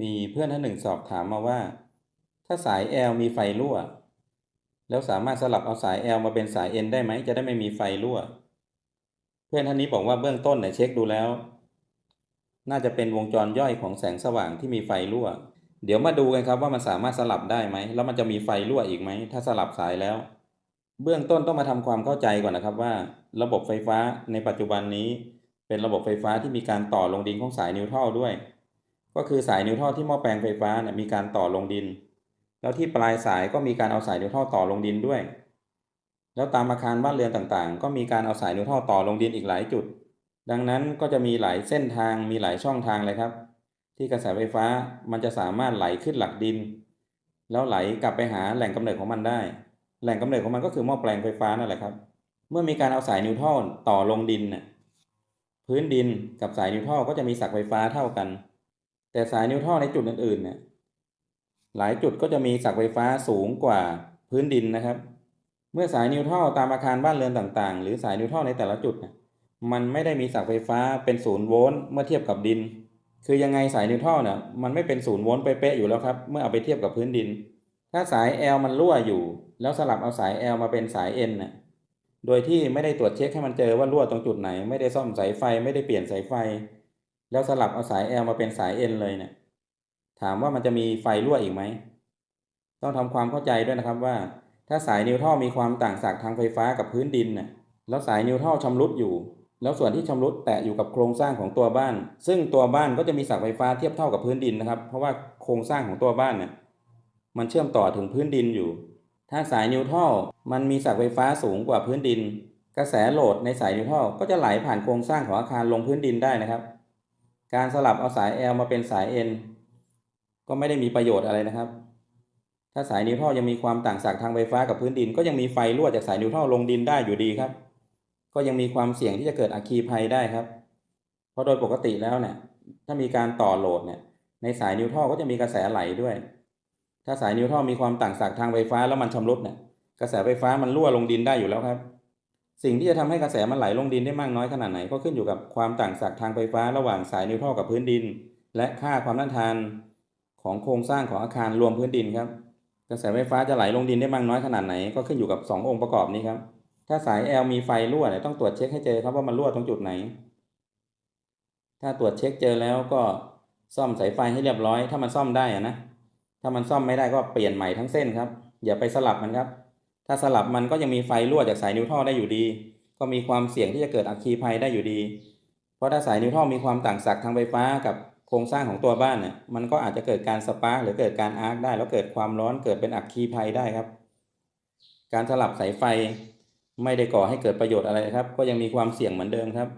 มีเพื่อนท่านหนึ่งสอบถามมาว่า ถ้าสาย L มีไฟรั่ว แล้วสามารถสลับเอาสาย L มาเป็นสาย N ได้ไหมจะได้ไม่มีไฟรั่ว เพื่อนท่านนี้บอกว่าเบื้องต้นเนี่ยเช็คดูแล้ว น่าจะเป็นวงจรย่อยของแสงสว่างที่มีไฟรั่ว เดี๋ยวมาดูกันครับว่ามันสามารถสลับได้ไหมแล้วมันจะมีไฟรั่วอีกไหมถ้าสลับสายแล้ว เบื้องต้นต้องมาทำความเข้าใจก่อนนะครับว่า ระบบไฟฟ้าในปัจจุบันนี้ เป็นระบบไฟฟ้าที่มีการต่อลงดินของสายนิวทรัลด้วย ก็คือสายนิวทรัลที่หม้อแปลงไฟฟ้าเนี่ยมีการต่อลงดิน แล้วที่ปลายสายก็มีการเอาสายนิวทรัลต่อลงดินด้วย แล้วตามอาคารบ้านเรือนต่างๆ ก็มีการเอาสายนิวทรัลต่อลงดินอีกหลายจุด ดังนั้นก็จะมีหลายเส้นทางมีหลายช่องทางเลยครับ ที่กระแสไฟฟ้ามันจะสามารถไหลขึ้นหลักดิน แล้วไหลกลับไปหาแหล่งกำเนิดของมันได้ แหล่งกำเนิดของมันก็คือหม้อแปลงไฟฟ้านั่นแหละครับ เมื่อมีการเอาสายนิวทรัลต่อลงดินน่ะพื้นดินกับสายนิวทรัลก็จะมีศักย์ไฟฟ้าเท่ากัน แต่สายนิวทรัลในจุดอื่นๆเนี่ยหลายจุดก็จะมีศักย์ไฟฟ้าสูงกว่าพื้นดินนะครับ เมื่อสายนิวทรัลตามอาคารบ้านเรือนต่างๆ หรือสายนิวทรัลในแต่ละจุดมันไม่ได้มีศักย์ไฟฟ้าเป็นศูนย์โวลต์เมื่อเทียบกับดิน คือยังไงสายนิวทรัลเนี่ยมันไม่เป็นศูนย์โวลต์เป๊ะๆอยู่แล้วครับเมื่อเอาไปเทียบกับพื้นดิน ถ้าสาย L มันรั่วอยู่ แล้วสลับเอาสาย L มาเป็นสาย N น่ะโดยที่ไม่ได้ตรวจเช็คให้มันเจอว่ารั่วตรงจุดไหน ไม่ได้ซ่อมสายไฟไม่ได้เปลี่ยนสายไฟ แล้วสลับเอาสาย L มาเป็นสาย N เลยเนี่ย ถามว่ามันจะมีไฟรั่วอีกไหม ต้องทำความเข้าใจด้วยนะครับว่า ถ้าสายนิวทรัลมีความต่างศักย์ทางไฟฟ้ากับพื้นดินน่ะแล้วสายนิวทรัลชำรุดอยู่ แล้วส่วนที่ชำรุดแตะอยู่กับโครงสร้างของตัวบ้าน ซึ่งตัวบ้านก็จะมีศักย์ไฟฟ้าเทียบเท่ากับพื้นดินนะครับ เพราะว่าโครงสร้างของตัวบ้านเนี่ยมันเชื่อมต่อถึงพื้นดินอยู่ ถ้าสายนิวทรัลมันมีศักย์ไฟฟ้าสูงกว่าพื้นดิน กระแสโหลดในสายนิวทรัลก็จะไหลผ่านโครงสร้างของอาคารลงพื้นดินได้นะครับ การสลับเอาสาย L มาเป็นสาย N ก็ไม่ได้มีประโยชน์อะไรนะครับ ถ้าสายนิวทรัลยังมีความต่างศักย์ทางไฟฟ้ากับพื้นดิน ก็ยังมีไฟรั่วจากสายนิวทรัลลงดินได้อยู่ดีครับ ก็ยังมีความเสี่ยงที่จะเกิดอัคคีภัยได้ครับ เพราะโดยปกติแล้วเนี่ยถ้ามีการต่อโหลดเนี่ยในสายนิวทรัลก็จะมีกระแสไหลด้วย ถ้าสายนิวทรัลมีความต่างศักย์ทางไฟฟ้าแล้วมันชำรุดเนี่ยกระแสไฟฟ้ามันรั่วลงดินได้อยู่แล้วครับ สิ่งที่จะทำให้กระแสมันไหลลงดินได้มากน้อยขนาดไหนก็ขึ้นอยู่กับความต่างศักย์ทางไฟฟ้าระหว่างสายนิวทรัลกับพื้นดิน และค่าความต้านทานของโครงสร้างของอาคารรวมพื้นดินครับ กระแสไฟฟ้าจะไหลลงดินได้มากน้อยขนาดไหนก็ขึ้นอยู่กับ 2 องค์ประกอบนี้ครับ ถ้าสาย L มีไฟรั่วเนี่ยต้องตรวจเช็คให้เจอครับว่ามันรั่วตรงจุดไหน ถ้าตรวจเช็คเจอแล้วก็ซ่อมสายไฟให้เรียบร้อย ถ้ามันซ่อมได้อะนะถ้ามันซ่อมไม่ได้ก็เปลี่ยนใหม่ทั้งเส้นครับ อย่าไปสลับมันครับ ถ้าสลับมันก็ยังมีไฟรั่วจากสายนิวท่อได้อยู่ดี ก็มีความเสี่ยงที่จะเกิดอัคคีภัยได้อยู่ดี เพราะถ้าสายนิวท่อมีความต่างศักย์ทางไฟฟ้ากับโครงสร้างของตัวบ้านเนี่ยมันก็อาจจะเกิดการสปาร์กหรือเกิดการอาร์คได้ แล้วเกิดความร้อนเกิดเป็นอัคคีภัยได้ครับ การสลับสายไฟไม่ได้ก่อให้เกิดประโยชน์อะไรครับ ก็ยังมีความเสี่ยงเหมือนเดิมครับ